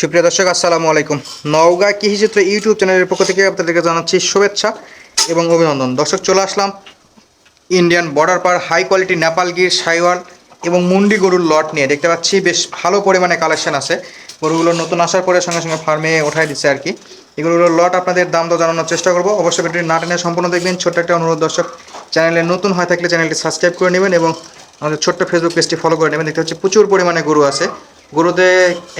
সুপ্রিয় দর্শক, আসসালামু আলাইকুম। নওগাঁ কৃষিচিত্র ইউটিউব চ্যানেলের পক্ষ থেকে আপনাদেরকে জানাচ্ছি শুভেচ্ছা এবং অভিনন্দন। দর্শক, চলে আসলাম ইন্ডিয়ান বর্ডার পার হাই কোয়ালিটি নেপাল গির সাইওয়াল এবং মুন্ডি গরুর লট নিয়ে। দেখতে পাচ্ছি বেশ ভালো পরিমাণে কালেকশন আছে। গরুগুলো নতুন আসার পরে সঙ্গে সঙ্গে ফার্মে ওঠাই দিচ্ছে আর কি। এগুলোর লট আপনাদের দাম তো জানানোর চেষ্টা করব। অবশ্যই ভিডিওটি না টেনে সম্পূর্ণ দেখবেন। ছোট্ট একটা অনুরোধ, দর্শক, চ্যানেলে নতুন হয়ে থাকলে চ্যানেলটি সাবস্ক্রাইব করে নেবেন এবং আমাদের ছোট্ট ফেসবুক পেজটি ফলো করে নেবেন। দেখতে হচ্ছে প্রচুর পরিমাণে গরু আছে। গরুতে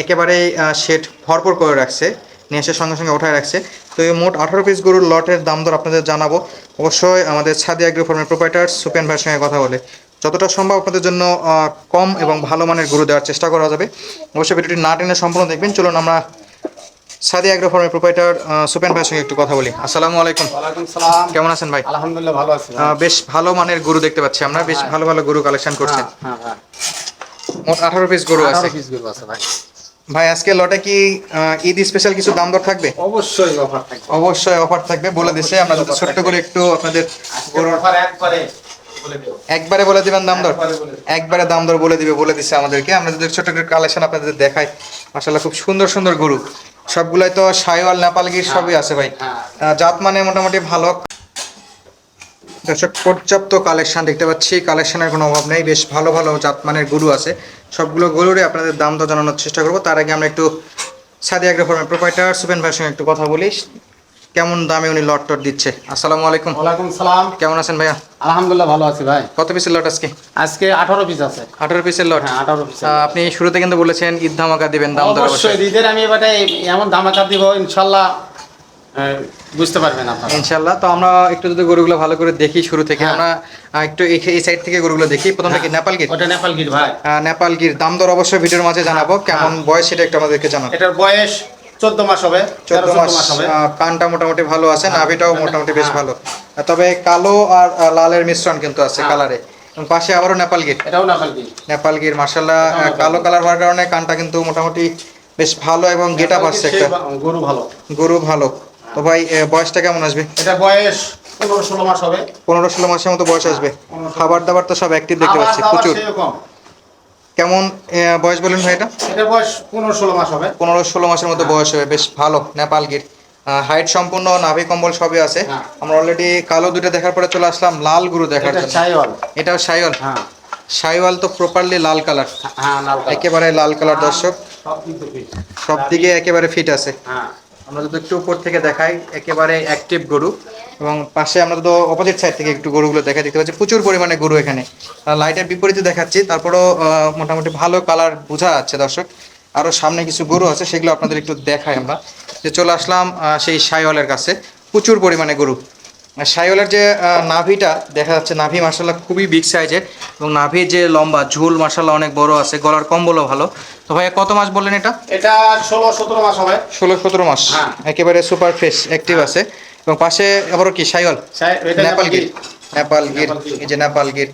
একেবারেই শেড ভরপুর করে রাখছে নিয়ে এসে সঙ্গে সঙ্গে ওঠায় রাখছে। তো এই মোট আঠারো পিস গরুর লটের দাম দর আপনাদের জানাব। অবশ্যই আমাদের ছাদি অ্যাগ্রো ফার্মের প্রোপাইটার সুপেন ভাইয়ের সঙ্গে কথা বলে। যতটা সম্ভব আপনাদের জন্য কম এবং ভালো মানের গরু দেওয়ার চেষ্টা করা যাবে। অবশ্যই ভিডিওটি না টেনে সম্পূর্ণ দেখবেন। চলুন আমরা সাদি অ্যাগ্রো ফার্মের প্রোপাইটার সুপেন ভাইয়ের সঙ্গে একটু কথা বলি। আসসালামু আলাইকুম। কেমন আছেন ভাই? আলহামদুলিল্লাহ ভালো আছি বেশ ভালো মানের গরু দেখতে পাচ্ছি আমরা। বেশ ভালো ভালো গরু কালেকশন করছেন। হ্যাঁ হ্যাঁ। মোট আঠারো পিস গরু আছে। piece গরু আছে ভাই। ভাই আজকে লটে কি ঈদ স্পেশাল কিছু দাম দর থাকবে? অবশ্যই অফার থাকবে। অবশ্যই অফার থাকবে বলে দিচ্ছে আমরা যদি ছোট্ট করে একটু আপনাদের গরুর অফার একবারে বলে একবারে বলে দিবেন দাম দর? একবারে দাম দর বলে দিবে বলে দিচ্ছে আমাদেরকে। আমরা যদি ছোট্ট করে কালেকশন আপনাদের দেখাই মাসাল্লাহ খুব সুন্দর সুন্দর গরু। সবগুলাই তো সাইওয়াল নেপালগির সবই আছে ভাই। হ্যাঁ। জাত মানে মোটামুটি ভালো। দর্শক পর্যাপ্ত কালেকশন দেখতে পাচ্ছি। কালেকশনের কোনো অভাব নেই। বেশ ভালো ভালো জাত মানের গরু আছে। সবগুলো গরুরই আপনাদের দাম তো জানানোর চেষ্টা করব। তার আগে আমরা একটু সাদি আগ্রো ফার্মের প্রোপাইটার সুপেন ভাইয়ের সঙ্গে একটু কথা বলি। কেমন দামে উনি লট টট দিচ্ছে? আসসালামু আলাইকুম। ওয়ালাইকুম সালাম। কেমন আছেন ভাইয়া? আলহামদুলিল্লাহ ভালো আছি ভাই। কত পিসের লট আজকে? আজকে আঠারো পিস আছে। আঠারো পিসের লট হ্যাঁ আঠারো পিস আপনি শুরুতে কিন্তু বলেছেন ঈদ ধামাকা দিবেন দাম দর অবশ্যই ঈদের আমি এবারে এমন ধামাকা দিব ইনশাল্লাহ আহ, বুঝতে পারবেন আপনারা। ইনশাল্লাহ তো আমরা একটু যদি গরুগুলো ভালো করে দেখি শুরু থেকে হ্যাঁ। আমরা একটু এই সাইড থেকে গরুগুলো দেখি। প্রথমটা কি নেপাল গির। ওটা নেপাল গির ভাই। নেপাল গির। দাম দর অবশ্যই ভিডিওর মাঝে জানাব। কেমন বয়স সেটা একটু আমাদেরকে জানাব। এটার বয়স চোদ্দ মাস হবে চোদ্দ মাস হবে। কানটা মোটামুটি ভালো আছে হ্যাঁ, নাভিটাও মোটামুটি বেশ হ্যাঁ। ভালো। তবে কালো আর লালের মিশ্রণ কিন্তু আছে হ্যাঁ। কালারে। পাশে আবারও নেপাল গির। এটাও নেপাল গির। নেপাল গির মার্শাল্লাহ কালো কালার হওয়ার কারণে কানটা কিন্তু মোটামুটি বেশ ভালো এবং গেটা পাচ্ছে একটা। গরু ভালো। গরু ভালো। তো ভাই বয়সটা কেমন আসবে? এটা বয়স পনেরো ষোলো মাস হবে। পনেরো ষোলো মাসের মতো বয়স আসবে। খাবার দাবার তো সব অ্যাক্টিভ দেখতে পাচ্ছি প্রচুর। কেমন বয়স বলেন ভাই এটা? এটা বয়স পনেরো ষোলো মাস হবে। পনেরো ষোলো মাসের মতো বয়স হবে বেশ ভালো নেপাল গির। হাইট সম্পূর্ণ নাভি কম্বল সবই আছে। হ্যাঁ। আমরা অলরেডি কালো দুটো দেখার পরে চলে আসলাম লাল গুরু দেখার এটা জন্য। এটাও সাইওয়াল হ্যাঁ। সাইওয়াল তো প্রপারলি লাল কালার হ্যাঁ। একেবারে লাল কালার দর্শক। সব সব দিকে একেবারে ফিট আছে। হ্যাঁ। আমরা যদি একটু উপর থেকে দেখাই, একেবারে অ্যাক্টিভ গরু এবং পাশে আমরা তো অপোজিট সাইড থেকে একটু গরুগুলো দেখা দেখতে পাচ্ছি। প্রচুর পরিমাণে গরু এখানে। লাইটের বিপরীতে দেখাচ্ছি। তারপরেও মোটামুটি ভালো কালার বোঝা যাচ্ছে দর্শক। আরও সামনে কিছু গরু আছে, সেগুলো আপনাদের একটু দেখাই আমরা। যে চলে আসলাম সেই সাইওয়ালের কাছে। প্রচুর পরিমাণে গরু। সাইওয়ালের যে নাভিটা, দেখা যাচ্ছে নাভি মার্শাল্লাহ খুবই বিগ সাইজের এবং নাভির যে লম্বা ঝুল মার্শাল্লাহ অনেক বড় আছে গলার কম্বলও ভালো। তো ভাইয়া কত মাস বললেন এটা? এটা ষোলো সতেরো মাস হবে। ষোলো সতেরো মাস। হ্যাঁ। একেবারে সুপার ফ্রেশ অ্যাক্টিভ আছে। এবং পাশে আবারও কি সাইওয়াল? নেপাল গির। নেপাল গির এই যে নেপাল গির।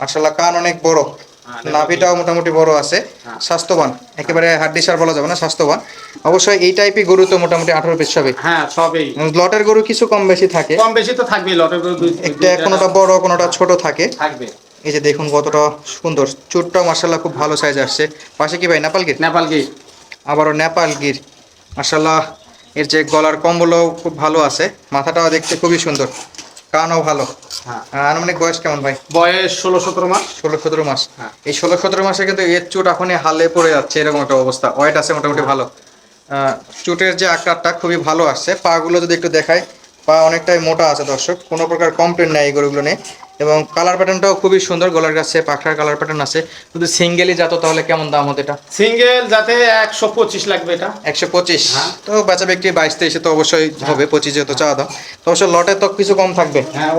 আসলে কান অনেক বড়। হ্যাঁ, নাভিটাও মোটামুটি বড় আছে। হ্যাঁ। স্বাস্থ্যবান। একেবারে হাড্ডি সার বলা যাবে না স্বাস্থ্যবান। অবশ্যই এই টাইপই গরু তো মোটামুটি আঠারো পিস হবে হ্যাঁ সবই। লটের গরু কিছু কম বেশি থাকে। কম বেশি তো থাকবেই লটের গরু একটা কোনোটা বড় কোনোটা ছোট থাকে। থাকবে। এই যে দেখুন কতটা সুন্দর। চুটটাও মার্শাল্লাহ খুব ভালো সাইজ আসছে। পাশে কি ভাই নেপাল গির নেপাল গির আবারও নেপাল গির মার্শাল্লাহ এর যে গলার কম্বলও খুব ভালো আছে। মাথাটাও দেখতে খুবই সুন্দর। কানও ভালো। হ্যাঁ। আনুমানিক বয়স কেমন ভাই? বয়স ষোলো সতেরো মাস। ষোলো সতেরো মাস। হ্যাঁ। এই ষোলো সতেরো মাসে কিন্তু এর চুট এখনই হালে পড়ে যাচ্ছে এরকম একটা অবস্থা। ওয়েট আছে মোটামুটি ভালো। আহ, চুটের যে আকারটা খুবই ভালো আসছে। পাগুলো যদি একটু দেখাই পা অনেকটাই মোটা আছে দর্শক। কোনো প্রকার কমপ্লেন নেই এই গরুগুলো নিয়ে। এবং কালার প্যাটার্নটাও খুবই সুন্দর গলার কাছে পাখড়ার কালার প্যাটার্ন আছে। যদি সিঙ্গেলই যেত তাহলে কেমন দাম হতো এটা? সিঙ্গেল যাতে একশো পঁচিশ লাগবে এটা। একশো পঁচিশ? হ্যাঁ। তো বাচ্চা ব্যক্তি বাইশ তেইশে তো অবশ্যই হবে পঁচিশে তো চাওয়া দাম। তো অবশ্যই লটে তো কিছু কম থাকবে। হ্যাঁ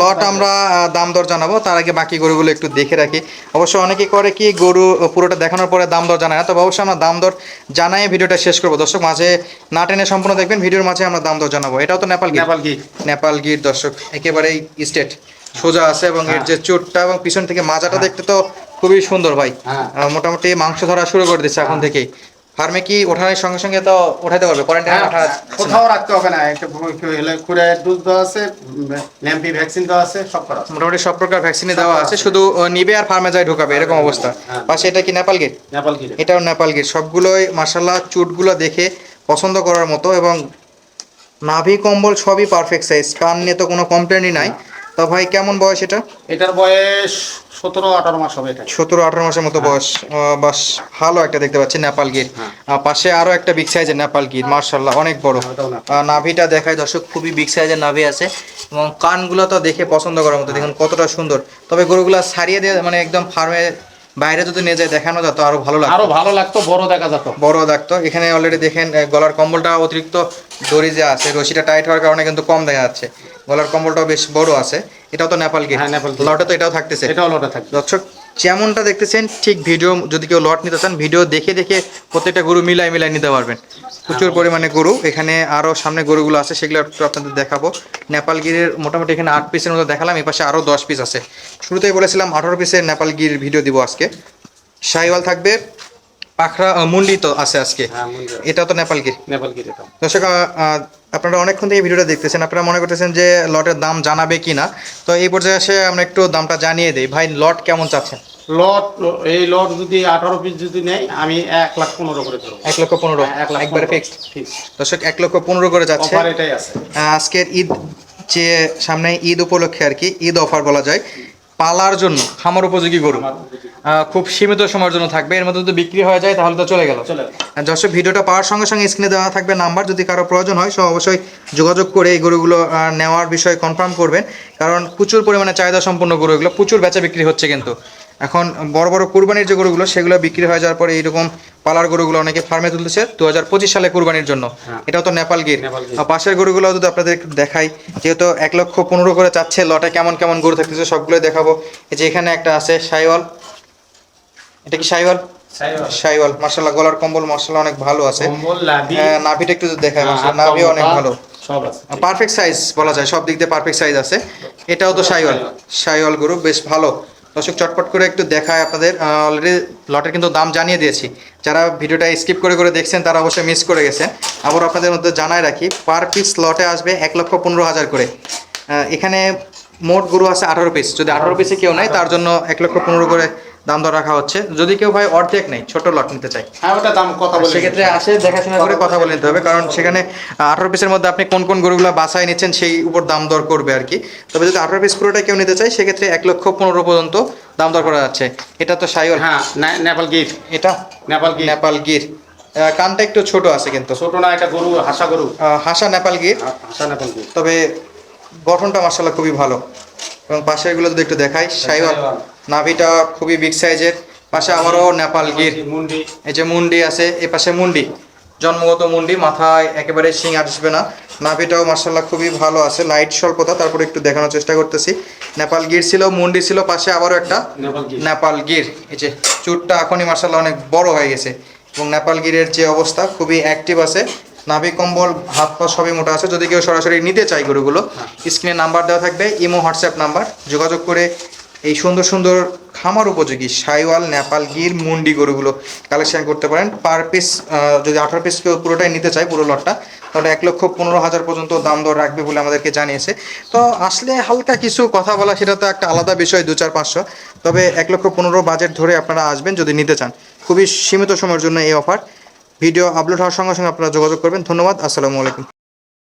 লট আমরা দাম দর জানাব। তার আগে বাকি গরুগুলো একটু দেখে রাখি। অবশ্য অনেকে করে কি গরু পুরোটা দেখানোর পরে দাম দর জানায় না। তবে অবশ্যই আমরা দাম দর জানাই ভিডিওটা শেষ করব। দর্শক মাঝে না টেনে সম্পূর্ণ দেখবেন। ভিডিওর মাঝে আমরা দাম দর জানাব। এটাও তো নেপাল গির। নেপাল গির। নেপাল গির দর্শক একেবারেই স্টেট। সোজা আছে এবং এর হ্যাঁ। যে চোটটা এবং পিছন থেকে মাজাটা হ্যাঁ। দেখতে তো খুবই সুন্দর ভাই। হ্যাঁ। মোটামুটি মাংস ধরা শুরু করে দিচ্ছে এখন থেকেই ফার্মে কি ওঠানোর সঙ্গে সঙ্গে তো ওঠাতে পারবে? কোয়ারেন্টাইনে ওঠা কোথাও রাখতে হবে না। একটা কুড়ে ডোজ দেওয়া আছে ল্যাম্পি ভ্যাকসিন দেওয়া আছে সব করা আছে। মোটামুটি সব প্রকার ভ্যাকসিনে দেওয়া আছে। শুধু নিবে আর ফার্মে যায় ঢোকাবে এরকম অবস্থা। পাশে এটা কি নেপাল গেট নেপাল গিরে এটাও নেপাল গির সবগুলোই মার্শাল্লাহ চুটগুলো দেখে পছন্দ করার মতো এবং নাভি কম্বল সবই পারফেক্ট সাইজ কান নিয়ে তো কোনো কমপ্লেনই নাই। তো ভাই কেমন বয়স এটা? এটার বয়স সতেরো আঠারো মাস হবে এটা। সতেরো আঠারো মাসের মতো বয়স। আহ, বাস ভালো একটা দেখতে পাচ্ছি নেপাল গির হ্যাঁ। পাশে আরও একটা বিগ সাইজের নেপাল গির মার্শাল্লাহ অনেক বড়। আহ, নাভিটা দেখায় দর্শক খুবই বিগ সাইজের নাভি আছে। এবং কানগুলো তো দেখে পছন্দ করার মতো দেখুন কতটা সুন্দর। তবে গরুগুলা সারিয়ে দিয়ে মানে একদম ফার্মে বাইরে যদি নিয়ে যায় দেখানো যেত আরও ভালো লাগতো। আরও ভালো লাগতো বড় দেখা যেত। বড় দেখতো। এখানে অলরেডি দেখেন গলার কম্বলটা অতিরিক্ত দড়ি যে আছে রশিটা টাইট হওয়ার কারণে কিন্তু কম দেখা যাচ্ছে। গলার কম্বলটাও বেশ বড় আছে। এটাও তো নেপাল গির হ্যাঁ, নেপাল। লটে তো এটাও থাকতেছে। এটা হলো ওটা থাকবে। দর্শক যেমনটা দেখতেছেন ঠিক ভিডিও যদি কেউ লট নিতে চান ভিডিও দেখে দেখে প্রত্যেকটা গরু মিলাই মিলাই নিতে পারবেন। প্রচুর পরিমাণে গরু। এখানে আরও সামনে গরুগুলো আছে সেগুলো একটু আপনাদের দেখাবো। নেপালগিরের মোটামুটি এখানে আট পিসের মতো দেখালাম এই পাশে আরও দশ পিস আছে। শুরুতেই বলেছিলাম আঠারো পিসের নেপালগির ভিডিও দিব আজকে। শাহিওয়াল থাকবে পাখরা মুন্ডি তো আছে আজকে। এটা মন্দির এটাও তো নেপালগির নেপাল গিরে এটা দর্শক আপনারা অনেকক্ষণ থেকে ভিডিওটা দেখতেছেন আপনারা মনে করতেছেন যে লটের দাম জানাবে কি না তো এই পর্যায়ে এসে আমরা একটু দামটা জানিয়ে দিই। ভাই লট কেমন চাচ্ছেন? লট এই লট যদি আঠারো পিস যদি নেই আমি এক লাখ পনেরো করে এক লক্ষ পনেরো? লাখ একবারে ফিক্সড দর্শক এক লক্ষ পনেরো করে যাচ্ছে। এটাই আছে। আজকের ঈদ যে সামনে ঈদ উপলক্ষে আর কি ঈদ অফার বলা যায়। পালার জন্য খামার উপযোগী গরু। খুব সীমিত সময়ের জন্য থাকবে। এর মধ্যে যদি বিক্রি হয়ে যায় তাহলে তো চলে গেল। যশো দর্শক ভিডিওটা পাওয়ার সঙ্গে সঙ্গে স্ক্রিনে দেওয়া থাকবে নাম্বার। যদি কারও প্রয়োজন হয় সব অবশ্যই যোগাযোগ করে এই গরুগুলো নেওয়ার বিষয়ে কনফার্ম করবেন। কারণ প্রচুর পরিমাণে চাহিদা সম্পন্ন গরু এগুলো প্রচুর বেচা বিক্রি হচ্ছে কিন্তু। এখন বড় বড় কুরবানির যে গরুগুলো সেগুলো বিক্রি হয়ে যাওয়ার পরে এইরকম পালার গরুগুলো অনেকে ফার্মে তুলতেছে দু হাজার পঁচিশ সালে কুরবানির জন্য। হ্যাঁ। এটাও তো নেপাল গির। আর পাশের গরুগুলো যদি আপনাদের একটু দেখাই যেহেতু এক লক্ষ পনেরো করে চাচ্ছে লটে কেমন কেমন গরু থাকতেছে সবগুলো দেখাবো। এই যে এখানে একটা আছে সাইওয়াল। এটা কি সাইওয়াল? সাইওয়াল। মার্শাল্লাহ গলার কম্বল মার্শাল্লাহ অনেক ভালো আছে। হ্যাঁ, নাভিটা একটু দেখায় হ্যাঁ, নাভিও অনেক ভালো। পারফেক্ট সাইজ বলা যায় সব দিক দিয়ে পারফেক্ট সাইজ আছে। এটাও তো সাইওয়াল। সাইওয়াল গরু বেশ ভালো। দর্শক চটপট করে একটু দেখায় আপনাদের। অলরেডি লটের কিন্তু দাম জানিয়ে দিয়েছি। যারা ভিডিওটা স্কিপ করে করে দেখছেন, তারা অবশ্যই মিস করে গেছেন। আবার আপনাদের মধ্যে জানায় রাখি পার পিস লটে আসবে এক লক্ষ পনেরো হাজার করে। এখানে মোট গরু আছে আঠারো পিস যদি আঠারো পিসে কেউ নেয়, তার জন্য এক লক্ষ পনেরো করে দাম দর রাখা হচ্ছে। যদি কেউ ভাই অর্ধেক নেই ছোট লট নিতে চাই হ্যাঁ ওটা দাম কথা বলে সেক্ষেত্রে আসে দেখাশোনা করে কথা বলে নিতে হবে। কারণ সেখানে আঠারো পিসের মধ্যে আপনি কোন কোন গরুগুলো বাসায় নিচ্ছেন সেই উপর দাম দর করবে আর কি। তবে যদি আঠারো পিস পুরোটা কেউ নিতে চায় সেক্ষেত্রে এক লক্ষ পনেরো পর্যন্ত দাম দর করা যাচ্ছে। এটা তো সাইওয়াল। হ্যাঁ নেপাল গির। এটা? নেপাল গির। নেপাল গির। কানটা একটু ছোট আছে কিন্তু। ছোট না এটা গরু হাসা গরু। হাসা নেপাল গির। হাসা নেপাল গির। তবে গঠনটা মার্শাল্লাহ খুবই ভালো। এবং পাশেরগুলো যদি একটু দেখাই সাইওয়াল। নাভিটা খুবই বিগ সাইজের পাশে আবারও নেপাল গির। মুন্ডি এই যে মুন্ডি আছে এ পাশে মুন্ডি। জন্মগত মুন্ডি মাথায় একেবারে শিং আসবে না। নাভিটাও মার্শাল্লাহ খুবই ভালো আছে লাইট স্বল্পতা তারপরে একটু দেখানোর চেষ্টা করতেছি। নেপাল গির ছিল মুন্ডি ছিল পাশে আবারও একটা নেপাল গির। এই যে চুটটা এখনই মার্শাল্লাহ অনেক বড় হয়ে গেছে। এবং নেপাল গিরের যে অবস্থা খুবই অ্যাক্টিভ আছে। নাভি কম্বল হাত পা সবই মোটা আছে। যদি কেউ সরাসরি নিতে চায় গরুগুলো স্ক্রিনে নাম্বার দেওয়া থাকবে ইমো হোয়াটসঅ্যাপ নাম্বার যোগাযোগ করে এই সুন্দর সুন্দর খামার উপযোগী সাইওয়াল, নেপাল গির, মুন্ডি গরুগুলো কালেকশন করতে পারেন। পার পিস যদি আঠারো পিস কেউ পুরোটাই নিতে চায়, পুরো লটটা তাহলে এক লক্ষ পনেরো হাজার পর্যন্ত দাম দর রাখবে বলে আমাদেরকে জানিয়েছে। তো আসলে হালকা কিছু কথা বলা, সেটা তো একটা আলাদা বিষয়, দু চার পাঁচশো। তবে এক লক্ষ পনেরো বাজেট ধরে আপনারা আসবেন যদি নিতে চান। খুবই সীমিত সময়ের জন্য এই অফার ভিডিও আপলোড হওয়ার সঙ্গে সঙ্গে আপনারা যোগাযোগ করবেন। ধন্যবাদ, আসসালামু আলাইকুম।